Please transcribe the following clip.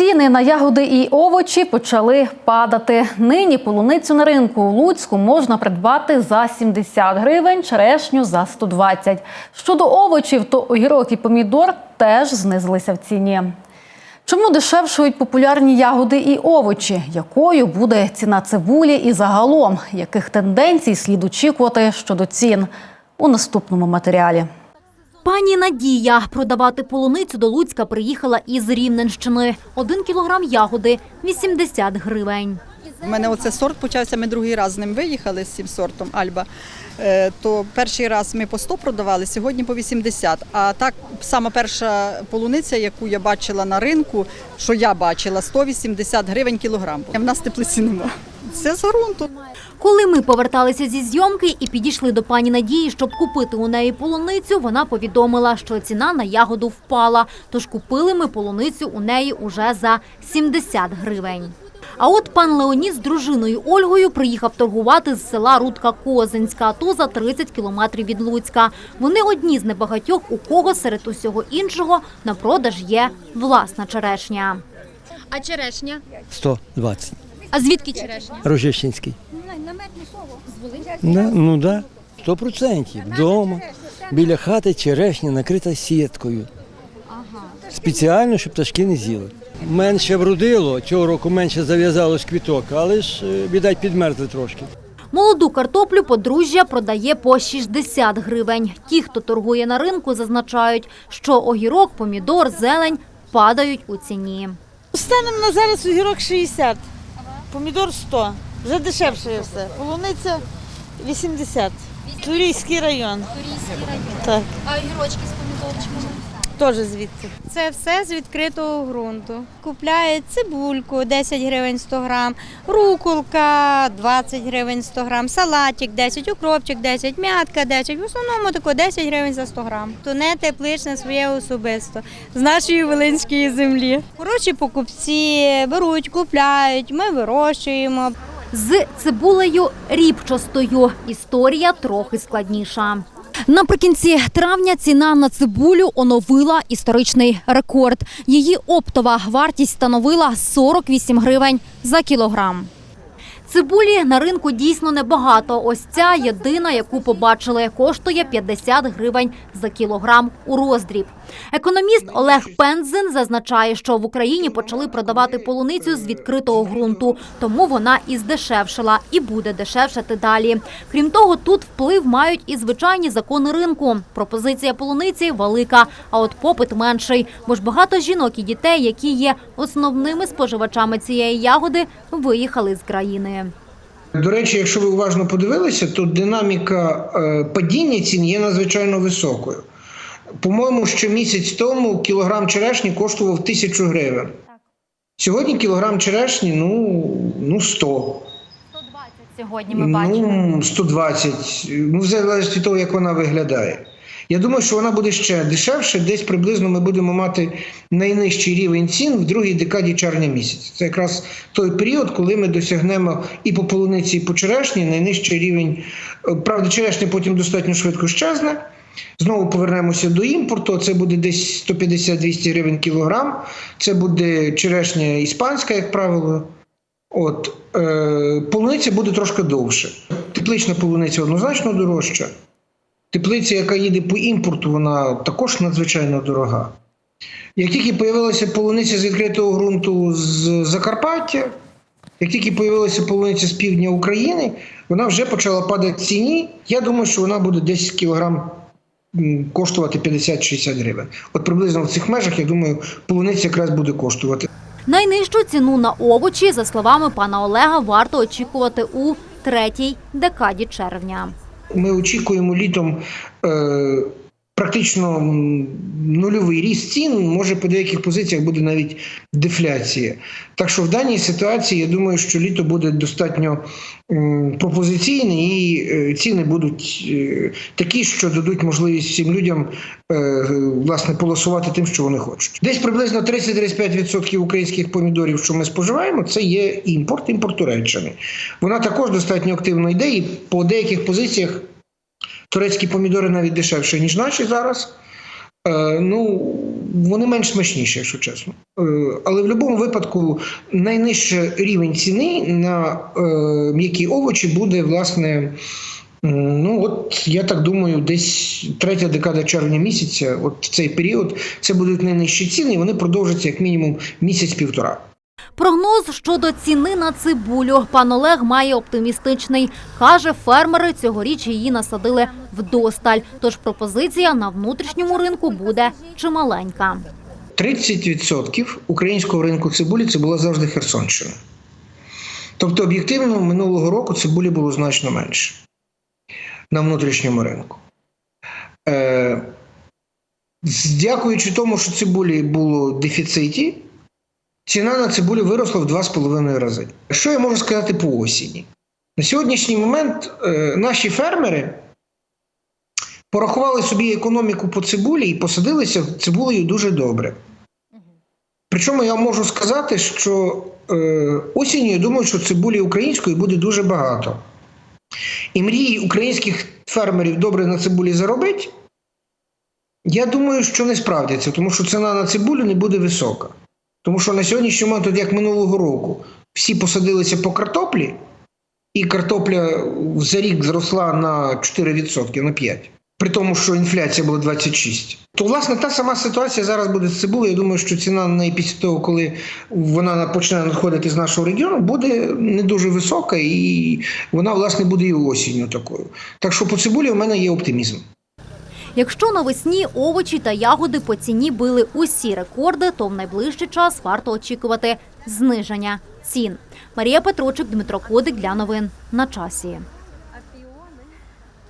Ціни на ягоди і овочі почали падати. Нині полуницю на ринку у Луцьку можна придбати за 70 гривень, черешню за 120. Щодо овочів, то огірок і помідор теж знизилися в ціні. Чому дешевшують популярні ягоди і овочі? Якою буде ціна цибулі і загалом? Яких тенденцій слід очікувати щодо цін? У наступному матеріалі. Пані Надія продавати полуницю до Луцька приїхала із Рівненщини. Один кілограм ягоди – 80 гривень. У мене оце сорт почався, ми другий раз з ним виїхали з цим сортом Альба. Е, То перший раз ми по 100 продавали, сьогодні по 80. А так, сама перша полуниця, яку я бачила на ринку, що я бачила, 180 гривень кілограм. В нас теплиці нема. Це з ґрунту. Коли ми поверталися зі зйомки і підійшли до пані Надії, щоб купити у неї полуницю, вона повідомила, що ціна на ягоду впала. Тож купили ми полуницю у неї уже за 70 гривень. А от пан Леонід з дружиною Ольгою приїхав торгувати з села Рудка Козинська, а то за 30 кілометрів від Луцька. Вони одні з небагатьох, у кого серед усього іншого на продаж є власна черешня. А черешня? 120. А звідки черешня? Рожищенський. Да, ну так, да, 100 процентів. Вдома, біля хати черешня накрита сіткою. Спеціально, щоб пташки не з'їли. Менше вродило, цього року менше зав'язалось квіток, але ж, е, віддать, підмерзли трошки. Молоду картоплю подружжя продає по 60 гривень. Ті, хто торгує на ринку, зазначають, що огірок, помідор, зелень падають у ціні. Станом на зараз огірок 60, помідор 100. Вже дешевше є все. Полуниця 80. Турійський район. Турійський район. Так, А огірочки? Теж звідти. Це все з відкритого ґрунту. Купляють цибульку 10 гривень 100 грам, руколка 20 гривень 100 грам, салатик 10, укропчик 10, м'ятка 10. В основному тако 10 гривень за 100 грам. Туне тепличне своє особисто з нашої Волинської землі. Хороші покупці беруть, купляють, ми вирощуємо. З цибулею ріпчастою історія трохи складніша. Наприкінці травня ціна на цибулю оновила історичний рекорд. Її оптова вартість становила 48 гривень за кілограм. Цибулі на ринку дійсно небагато. Ось ця єдина, яку побачили, коштує 50 гривень за кілограм у роздріб. Економіст Олег Пензин зазначає, що в Україні почали продавати полуницю з відкритого ґрунту, тому вона і здешевшила і буде дешевшати далі. Крім того, тут вплив мають і звичайні закони ринку. Пропозиція полуниці велика, а от попит менший. Бо ж багато жінок і дітей, які є основними споживачами цієї ягоди, виїхали з країни. До речі, якщо ви уважно подивилися, то динаміка е, падіння цін є надзвичайно високою. По-моєму, ще місяць тому кілограм черешні коштував тисячу гривень. Сьогодні кілограм черешні ну, ну 100. 120 сьогодні ми бачимо. Ну, 120. Ну, в залежності від того, як вона виглядає. Я думаю, що вона буде ще дешевше. Десь приблизно ми будемо мати найнижчий рівень цін в другій декаді червня місяця. Це якраз той період, коли ми досягнемо і по полуниці, і по черешні найнижчий рівень. Е, Правда, черешня потім достатньо швидко щезне. Знову повернемося до імпорту. Це буде десь 150-200 гривень кілограм. Це буде черешня іспанська, як правило. От е, полуниця буде трошки довше. Теплична полуниця однозначно дорожча. Теплиця, яка їде по імпорту, вона також надзвичайно дорога. Як тільки з'явилася полуниця з відкритого ґрунту з Закарпаття, як тільки з'явилася полуниця з півдня України, вона вже почала падати в ціні. Я думаю, що вона буде десь кілограм коштувати 50-60 гривень. От приблизно в цих межах, я думаю, полуниця якраз буде коштувати. Найнижчу ціну на овочі, за словами пана Олега, варто очікувати у третій декаді червня. Ми очікуємо літом е, практично нульовий ріст цін. Може, по деяких позиціях буде навіть дефляція. Так що в даній ситуації я думаю, що літо буде достатньо пропозиційне і е, ціни будуть е, такі, що дадуть можливість всім людям е, власне полосувати тим, що вони хочуть. Десь приблизно 30-35% українських помідорів, що ми споживаємо, це є імпорт, імпорт Туреччини. Вона також достатньо активно йде, і по деяких позиціях турецькі помідори навіть дешевше, ніж наші зараз. Е, ну, вони менш смачніші, якщо чесно. Е, Але в будь-якому випадку найнижчий рівень ціни на е, м'які овочі буде, власне, ну от я так думаю, десь третя декада червня місяця, от в цей період, це будуть найнижчі ціни, і вони продовжаться як мінімум місяць-півтора. Прогноз щодо ціни на цибулю пан Олег має оптимістичний. Каже, фермери цьогоріч її насадили вдосталь. Тож пропозиція на внутрішньому ринку буде чималенька. 30% українського ринку цибулі це була завжди Херсонщина. Тобто, об'єктивно, минулого року цибулі було значно менше на внутрішньому ринку. Е, дякуючи тому, що цибулі було в дефіциті, ціна на цибулю виросла в 2,5 рази. Що я можу сказати по осені? На сьогоднішній момент е, наші фермери порахували собі економіку по цибулі і посадилися цибулею дуже добре. Причому я можу сказати, що е, осінню я думаю, що цибулі української буде дуже багато. І мрії українських фермерів добре на цибулі заробити, я думаю, що не справдяться, тому що ціна на цибулю не буде висока. Тому що на сьогоднішній момент, от як минулого року, всі посадилися по картоплі, і картопля за рік зросла на 4%, на 5%. При тому, що інфляція була 26. То, власне, та сама ситуація зараз буде з цибулею. Я думаю, що ціна на неї після того, коли вона почне надходити з нашого регіону, буде не дуже висока, і вона, власне, буде і осінню такою. Так що по цибулі у мене є оптимізм. Якщо навесні овочі та ягоди по ціні били усі рекорди, то в найближчий час варто очікувати зниження цін. Марія Петрочик, Дмитро Кодик для новин на часі.